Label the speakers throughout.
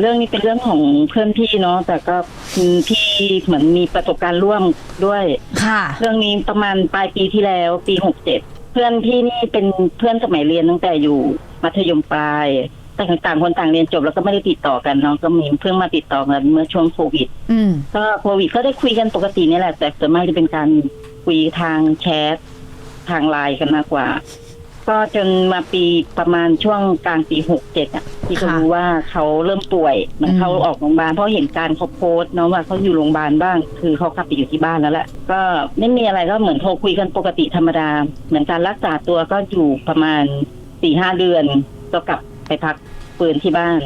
Speaker 1: เรื่องนี้เป็นเรื่องของเพื่อนพี่เนาะแต่ก็อืมพี่เหมือนมีประสบการณ์ร่วมด้วย
Speaker 2: ค่ะ
Speaker 1: เรื่องนี้ประมาณปลายปีที่แล้ว ปีหกเจ็ดเพื่อนพี่นี่เป็นเพื่อนสมัยเรียนตั้งแต่อยู่มัธยมปลายแต่ต่างคนต่างเรียนจบแล้วก็ไม่ได้ติดต่อกันเนาะก็มีเพิ่งมาติดต่อกันเมื่อช่วงโควิด
Speaker 2: อืม
Speaker 1: ก็โควิดก็ได้คุยกันปกตินี่แหละแต่ส่วนมากจะเป็นการคุยทางแชททางไลน์กันมากกว่า ก็จนมาปีประมาณช่วงกลางปีหกเจ็ดอะ ที่ก็
Speaker 2: ค่ะ
Speaker 1: รู้ว่าเขาเริ่มป่วยเหมัน
Speaker 2: อืม
Speaker 1: เขาออกโรงพยาบาลเพราะเห็นการเขาโพสต์เนาะว่าเขาอยู่โรงพยาบาลบ้าง คือเขากลับไปอยู่ที่บ้านแล้วแหละก็ไม่มีอะไรก็เหมือนโทรคุยกันปกติธรรมดา เหมือนการรักษาตัวก็อยู่ประมาณสี่ห้าเดือนก็กลับไปพักปืนที่บ้าน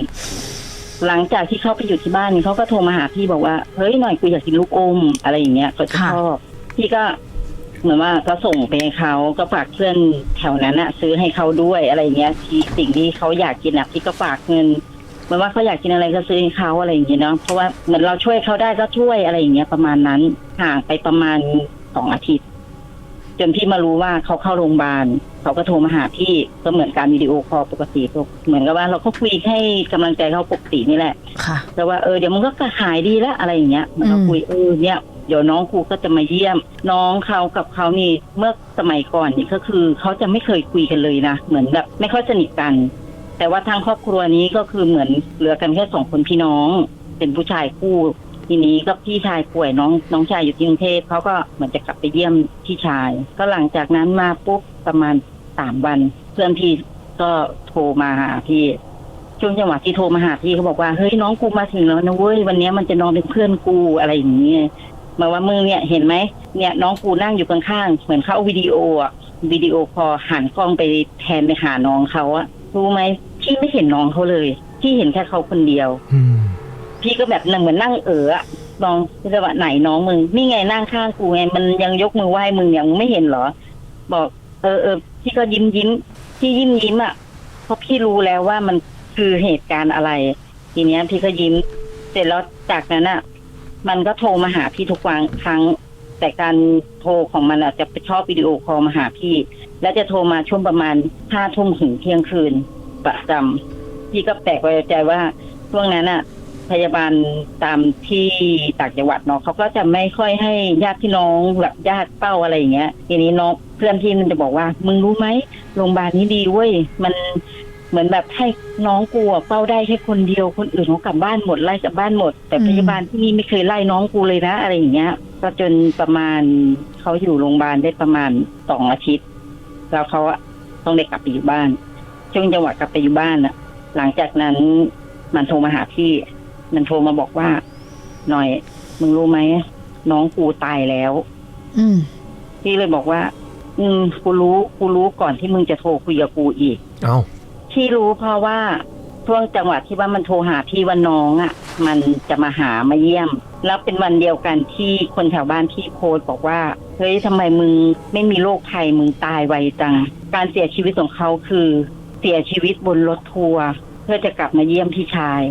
Speaker 1: หลังจากที่เขาไปอยู่ที่บ้านเขาก็โทรมาหาพี่บอกว่าเฮ้ยหน่อยกูอยากกินลูกอมอะไรอย่างเงี้ยเขาจะ
Speaker 2: ค่ะ
Speaker 1: ชอบพี่ก็ เหมือนว่าก็ส่งไปให้เขาก็ฝากเพื่อนแถวนั้นอะซื้อให้เขาด้วยอะไรอย่างเงี้ยที่สิ่งที่เขาอยากกินอะพี่ก็ฝากเงินเหมือนว่าเขาอยากกินอะไรก็ซื้อให้เขาอะไรอย่างเงี้ยเนาะเพราะว่าเหมือนเราช่วยเขาได้ก็ช่วยอะไรอย่างเงี้ยประมาณนั้นห่างไปประมาณสองอาทิตย์ จนพี่มารู้ว่าเขาเข้าโรงพยาบาลเขาก็โทรมาหาพี่ก็เหมือนการวิดีโอคอลปกติเหมือนกับว่าเราก็คุยให้กำลังใจเขาปกตินี่แหละ
Speaker 2: ค่ะ
Speaker 1: แต่ว่าเออเดี๋ยวมันก็หายดีแล้วอะไรอย่างเงี้ยมันก็
Speaker 2: อืม
Speaker 1: คุยเออเนี่ย เดี๋ยวน้องครูก็จะมาเยี่ยม น้องเขากับเขานี่เมื่อสมัยก่อนนี่ก็คือเขาจะไม่เคยคุยกันเลยนะเหมือนแบบไม่ค่อยสนิทกัน แต่ว่าทางครอบครัวนี้ก็คือเหมือนเหลือกันแค่สองคนพี่น้อง เป็นผู้ชายคู่ทีนี้ก็พี่ชายป่วยน้องน้องชายอยู่ที่กรุงเทพเขาก็เหมือนจะกลับไปเยี่ยมพี่ชาย ก็หลังจากนั้นมาปุ๊บประมาณสามวัน เพื่อนพี่ก็โทรมาหาพี่ช่วงจังหวะที่โทรมาหาพี่เขาบอกว่าเฮ้ยน้องกูมาถึงแล้วนะเว้ยวันนี้มันจะนอนเป็นเพื่อนกูอะไรอย่างเงี้ย มาว่ามึงเนี่ยเห็นไหมเนี่ยน้องกูนั่งอยู่ข้างๆเหมือนเขาเอาวิดีโออะวิดีโอพอหันกล้องไปแทนไปหาน้องเขาอะรู้ไหมพี่ไม่เห็นน้องเขาเลยพี่เห็นแค่เขาคนเดียว
Speaker 3: อืม
Speaker 1: พี่ก็แบบเหมือนนั่งเอออะน้องพี่จะว่าไหนน้องมึงนี่ไงนั่งข้างกูไงมันยังยกมือไหว้มึงอย่างไม่เห็นเหรอ บอก เออเออพี่ก็ยิ้มยิ้มพี่ยิ้มยิ้มอะเพราะพี่รู้แล้วว่ามันคือเหตุการณ์อะไร ทีเนี้ย พี่ก็ยิ้ม เสร็จแล้วจากนั้นอะ มันก็โทรมาหาพี่ทุกวันครั้ง แต่การโทรของมันอะจจะไปชอบวิดีโอคอลมาหาพี่ แล้วจะโทรมาช่วงประมาณห้าทุ่มถึงเที่ยงคืนประจำพี่ก็แปลกใจว่าช่วงนั้นอะพยาบาลตามที่ต่างจังหวัดเนาะเขาก็จะไม่ค่อยให้ญาติพี่น้องแบบญาติเป้าอะไรอย่างเงี้ย ทีนี้น้องเพื่อนที่มันจะบอกว่า มึงรู้ไหมโรงพยาบาลนี้ดีเว้ยมัน เหมือนแบบให้น้องกูอะเป้าได้แค่คนเดียวคนอื่นเขากลับบ้านหมดไล่กลับบ้านหมด แต่
Speaker 2: อืม
Speaker 1: พยาบาลที่นี่ไม่เคยไล่น้องกูเลยนะ อะไรอย่างเงี้ย ก็จนประมาณเขาอยู่โรงพยาบาลได้ประมาณสองอาทิตย์ แล้วเขาอะต้องได้กลับไปอยู่บ้าน ช่วงจังหวะกลับไปอยู่บ้านอะหลังจากนั้นมันโทรมาหาพี่ มันโทรมาบอกว่า หน่อย มึงรู้ไหมน้องกูตายแล้ว
Speaker 2: อืม
Speaker 1: พี่เลยบอกว่า อืมกูรู้กูรู้ก่อนที่มึงจะโทรคุยกับกูอีก
Speaker 3: เอ้า
Speaker 1: ที่รู้เพราะว่าช่วงจังหวะที่ว่ามันโทรหาพี่ว่าน้องอะ่ะ มันจะมาหามาเยี่ยม แล้วเป็นวันเดียวกันที่คนแถวบ้านที่โพสต์บอกว่าเฮ้ยทำไมมึงไม่มีโรคภัยมึงตายไวจัง การเสียชีวิตของเขาคือเสียชีวิตบนรถทัวร์เพื่อจะกลับมาเยี่ยมพี่ชาย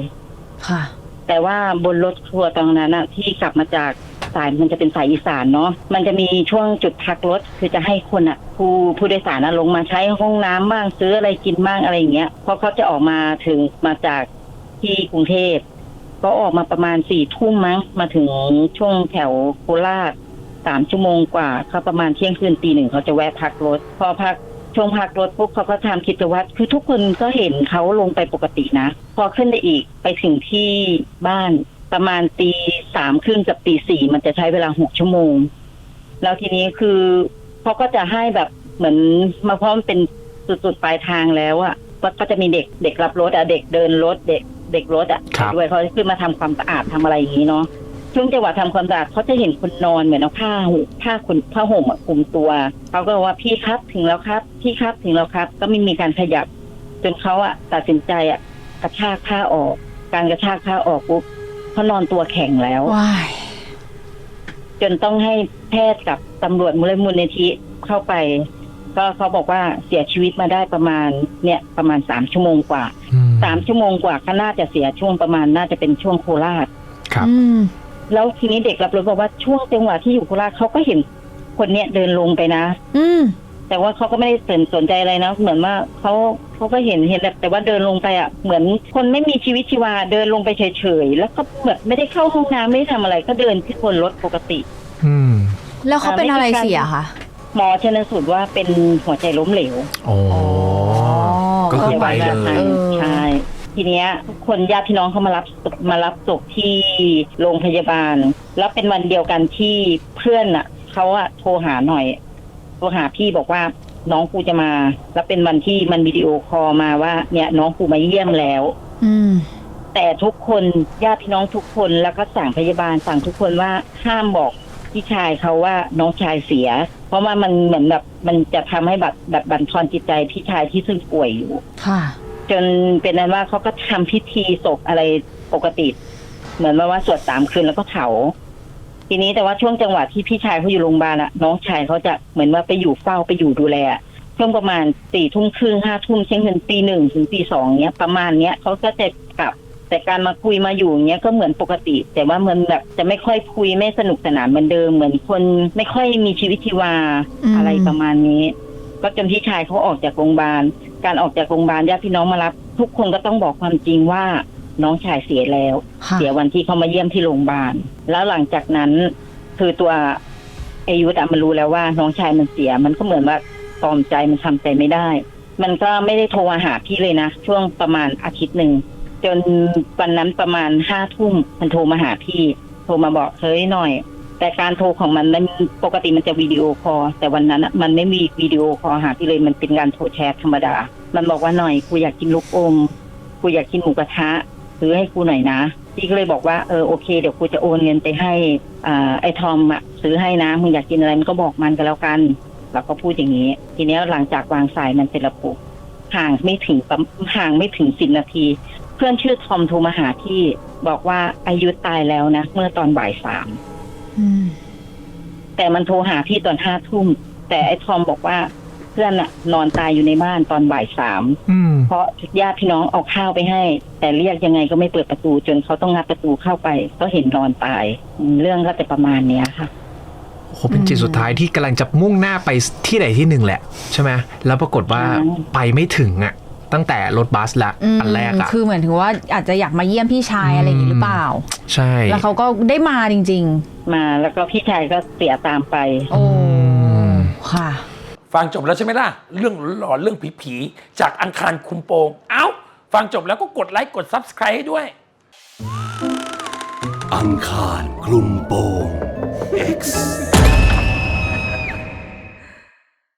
Speaker 2: ค่ะ
Speaker 1: แต่ว่าบนรถทัวร์ตรงนั้นอะที่กลับมาจาก สายมันจะเป็นสายอีสานเนาะมันจะมีช่วงจุดพักรถคือจะให้คนอะผู้ผู้โดยสารอะลงมาใช้ห้องน้ำบ้างซื้ออะไรกินบ้างอะไรอย่างเงี้ยเพราะเขาจะออกมาถึงมาจากที่กรุงเทพก็ออกมาประมาณสี่ทุ่มมั้งมาถึงช่วงแถวโคราชสามชั่วโมงกว่าเขาประมาณเที่ยงคืนตีหนึ่งเขาจะแวะพักรถ พอพักช่วงพักรถปุ๊บเขาก็ทำกิจวัตรคือทุกคนก็เห็นเขาลงไปปกตินะ พอขึ้นไปอีกไปถึงที่บ้านประมาณตี สามครึ่งกับตีสี่มันจะใช้เวลาหกชั่วโมง แล้วทีนี้คือเขาก็จะให้แบบเหมือนมาเพราะมันเป็นจุดๆปลายทางแล้วอะก็ก็จะมีเด็กเด็กรับรถอะเด็กเดินรถเด็กเด็กรถอะ
Speaker 3: ครับ
Speaker 1: ด้วยเขาจะขึ้นมาทำความสะอาดทำอะไรอย่างนี้เนาะช่วงจังหวะทำความสะอาดเขาจะเห็นคนนอนเหมือนเอาผ้าห่มผ้าขนผ้าห่มอะคลุมตัวเขาก็บอกว่าพี่ครับถึงแล้วครับ พี่ครับถึงแล้วครับ ก็ไม่มีการขยับ จนเขาอะตัดสินใจอะกระชากผ้าออก การกระชากผ้าออกปุ๊บ เขานอนตัวแข็งแล้ว
Speaker 2: ว้าย
Speaker 1: จนต้องให้แพทย์กับตำรวจมูลมูลนิธิเข้าไป ก็เขาบอกว่าเสียชีวิตมาได้ประมาณเนี่ย ประมาณสามชั่วโมงกว่า
Speaker 3: อืม
Speaker 1: สามชั่วโมงกว่าก็น่าจะเสียช่วงประมาณน่าจะเป็นช่วงโคราช
Speaker 3: ครับ
Speaker 2: อืม
Speaker 1: แล้วทีนี้เด็กรับรู้บอกว่าช่วงจังหวะที่อยู่โคราชเขาก็เห็นคนเนี้ยเดินลงไปนะ
Speaker 2: อืม
Speaker 1: แต่ว่าเขาก็ไม่ได้สนสนใจอะไรนะ เหมือนว่าเขาเขาก็เห็นเห็นแต่แต่ว่าเดินลงไปอะเหมือนคนไม่มีชีวิตชีวาเดินลงไปเฉยๆแล้วก็แบบไม่ได้เข้าห้องน้ำไม่ได้ทำอะไร ก็เดินที่บนรถปกติ
Speaker 2: อืม
Speaker 3: แล้วเขาเป็นอะไรเสียคะ
Speaker 1: หมอชนสูตรว่าเป็นหัวใจล้มเหลว
Speaker 2: โอ้ก็คือไปเลย
Speaker 1: ใช่ใช่ทีเนี้ยทุกคนญาติพี่น้องเขามารับมารับศพที่โรงพยาบาล แล้วเป็นวันเดียวกันที่เพื่อนอะเขาอะโทรหาหน่อย โทรหาพี่บอกว่าน้องกูจะมา แล้วเป็นวันที่มันวิดีโอคอลมาว่า เนี่ยน้องกูมาเยี่ยมแล้ว
Speaker 3: อืม
Speaker 1: แต่ทุกคนญาติพี่น้องทุกคนแล้วก็สั่งพยาบาลสั่งทุกคนว่าห้ามบอกพี่ชายเขาว่าน้องชายเสีย เพราะว่ามันเหมือนแบบมันจะทำให้แบบแบบบั่นทอนจิตใจพี่ชายที่ซึ่งป่วยอยู่
Speaker 3: ค่ะ
Speaker 1: จนเป็นนั้นว่าเขาก็ทำพิธีศพอะไรปกติ เหมือนว่าว่าสวดสามคืนแล้วก็เผา ทีนี้แต่ว่าช่วงจังหวะที่พี่ชายเขาอยู่โรงพยาบาลอะน้องชายเขาจะเหมือนว่าไปอยู่เฝ้าไปอยู่ดูแลช่วงประมาณสี่ทุ่มครึ่งห้าทุ่มเช่นกันตีหนึ่งถึงตีสองเนี้ยประมาณเนี้ยเขาก็จะกลับ แต่การมาคุยมาอยู่เนี้ยก็เหมือนปกติ แต่ว่ามันแบบจะไม่ค่อยคุยไม่สนุกสนานเหมือนเดิมเหมือนคนไม่ค่อยมีชีวิตชีวา
Speaker 3: อะ
Speaker 1: ไรประมาณนี้ ก็จนพี่ชายเขาออกจากโรงพยาบาลการออกจากโรงพยาบาลญาติพี่น้องมารับ ทุกคนก็ต้องบอกความจริงว่า น้องชายเสียแล้ว
Speaker 3: ค่ะ
Speaker 1: เสียวันที่เขามาเยี่ยมที่โรงพยาบาล แล้วหลังจากนั้น คือตัวอายุธอะมันรู้แล้วว่าน้องชายมันเสีย มันก็เหมือนว่าตอมใจมันทำใจไม่ได้ มันก็ไม่ได้โทรมาหาพี่เลยนะ ช่วงประมาณอาทิตย์หนึ่ง จนวันนั้นประมาณห้าทุ่มมันโทรมาหาพี่ โทรมาบอกเฮ้ยหน่อย แต่การโทรของมันมันปกติมันจะวิดีโอคอลแต่วันนั้นอะมันไม่มีวิดีโอคอลหาพี่เลยมันเป็นการโทรแชทธรรมดา มันบอกว่าหน่อยกูอยากกินลูกอมกูอยากกินหมูกระทะ ซื้อให้กูหน่อยนะพี่ก็เลยบอกว่าเออโอเคเดี๋ยวกูจะโอนเงินไปให้อ่าไอ้ทอมอะซื้อให้นะมึงอยากกินอะไรมันก็บอกมันก็แล้วกันเราก็พูดอย่างนี้ ทีเนี้ยหลังจากวางสายมันเป็นระบบห่างไม่ถึงประห่างไม่ถึงสิบนาที เพื่อนชื่อทอมโทรมาหาพี่บอกว่าอายุตายแล้วนะ เมื่อตอนบ่ายสาม
Speaker 3: อืม
Speaker 1: แต่มันโทรหาพี่ตอนห้าทุ่มแต่ไอ้ทอมบอกว่า เพื่อนอะนอนตายอยู่ในบ้านตอนบ่ายสาม
Speaker 2: อืม
Speaker 1: เพราะญาติพี่น้องเอาข้าวไปให้ แต่เรียกยังไงก็ไม่เปิดประตู จนเขาต้องงัดประตูเข้าไป ก็เห็นนอนตายอืมเรื่องก็จะประมาณเนี้ยค่ะ
Speaker 2: โหเป็นจิตสุดท้ายที่กำลังจะมุ่งหน้าไปที่ไหนที่หนึ่งแหละ ใช่ไหมแล้วปรากฏว่า
Speaker 1: ใช่
Speaker 2: ไปไม่ถึงอะ ตั้งแต่รถบัสละ
Speaker 3: อืม
Speaker 2: อันแรกอะ
Speaker 3: คือเหมือนถึงว่าอาจจะอยากมาเยี่ยมพี่ชายอะไรอย่างนี้หรือเปล่า
Speaker 2: ใช่
Speaker 3: แล้วเขาก็ได้มาจริง
Speaker 1: มาแล้วก็พี่ชายก็เสียตามไป
Speaker 3: ๆ โอ้
Speaker 2: ม
Speaker 3: ค่ะ
Speaker 4: ฟังจบแล้วใช่ไหมล่ะ เรื่องหลอนเรื่องผีๆจากอังคารคุมโปง เอ้า ฟังจบแล้วก็กดไลค์กด Subscribe ให้ด้วย
Speaker 5: อังคารคลุมโปง X